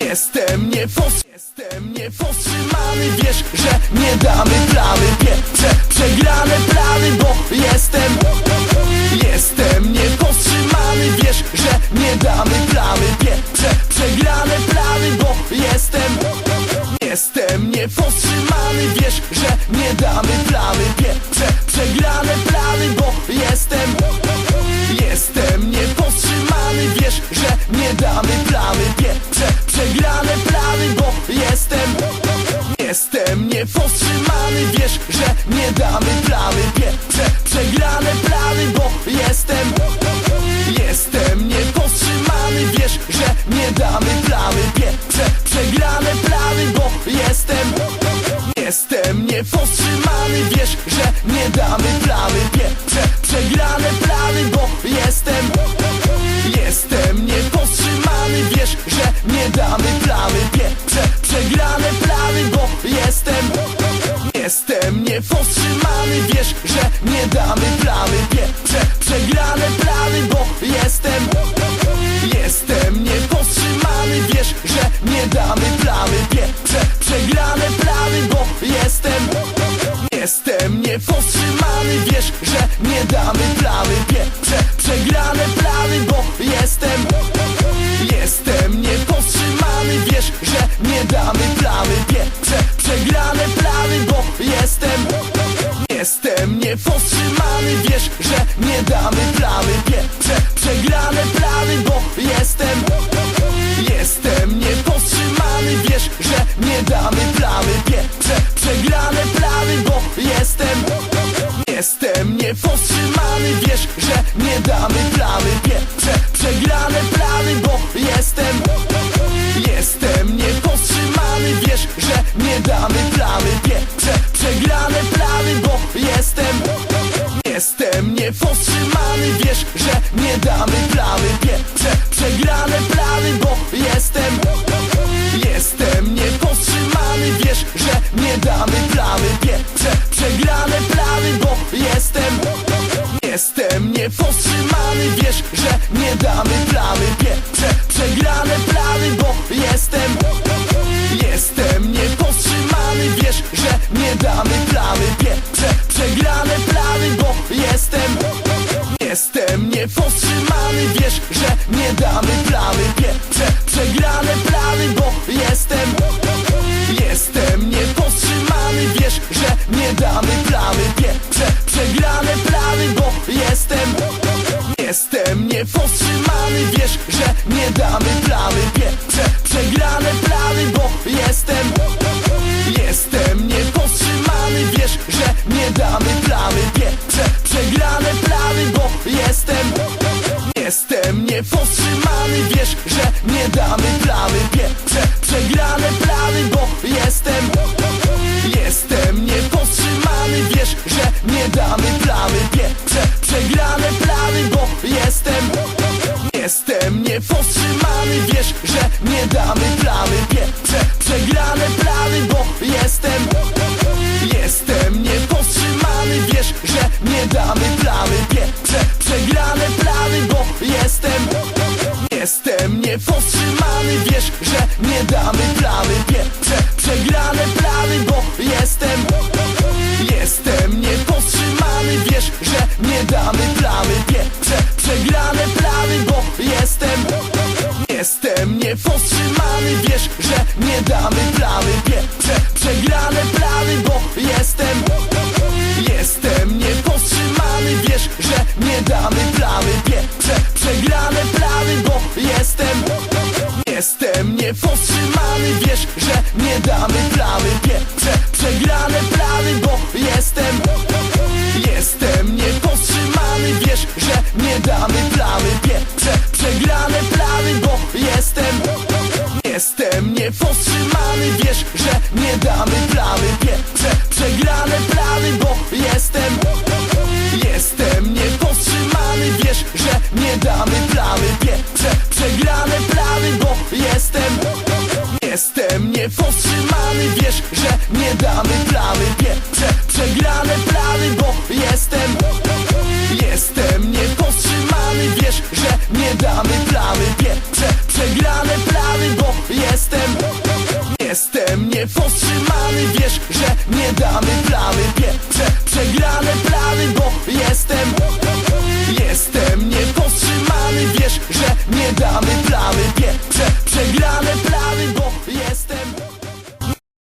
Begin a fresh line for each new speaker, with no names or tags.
Jestem niepowstrzymany, jestem niepowstrzymany. Wiesz, że nie damy plamy Pierwsze przegrane plany, bo jestem Jestem niepowstrzymany. Wiesz, że nie damy plamy Pierwsze przegrane plany, bo jestem Jestem niepowstrzymany. Wiesz, że nie damy plamy Jestem niepowstrzymany Wiesz, że nie damy plamy. Pierwsze przegrane plany, bo jestem Jestem niepowstrzymany. Wiesz, że nie damy plamy. Pierwsze przegrane plany, bo jestem Jestem niepowstrzymany. Wiesz, że nie damy plamy Jestem niepowstrzymany Wiesz, że nie damy plamy Pierwsze przegrane plany, bo jestem Jestem niepowstrzymany Wiesz, że nie damy plamy Pierwsze przegrane plany, bo jestem Jestem niepowstrzymany Wiesz, że nie damy plamy Pierwsze jestem Jestem niepowstrzymany. Wiesz, że nie damy plamy Pierwsze przegrane plany, bo jestem Jestem niepowstrzymany. Wiesz, że nie damy plamy Pierwsze przegrane plany, bo jestem Jestem niepowstrzymany. Wiesz, że nie damy plamy Pierwsze przegrane plany, bo Jestem Jestem niepowstrzymany Wiesz, że nie damy plamy Pierwsze przegrane plany, Jestem niepowstrzymany Wiesz, że nie damy plamy Pierwsze przegrane plany, bo jestem Jestem niepowstrzymany Wiesz, że nie damy plamy Pierwsze przegrane plany, bo jestem Jestem niepowstrzymany Wiesz, że nie damy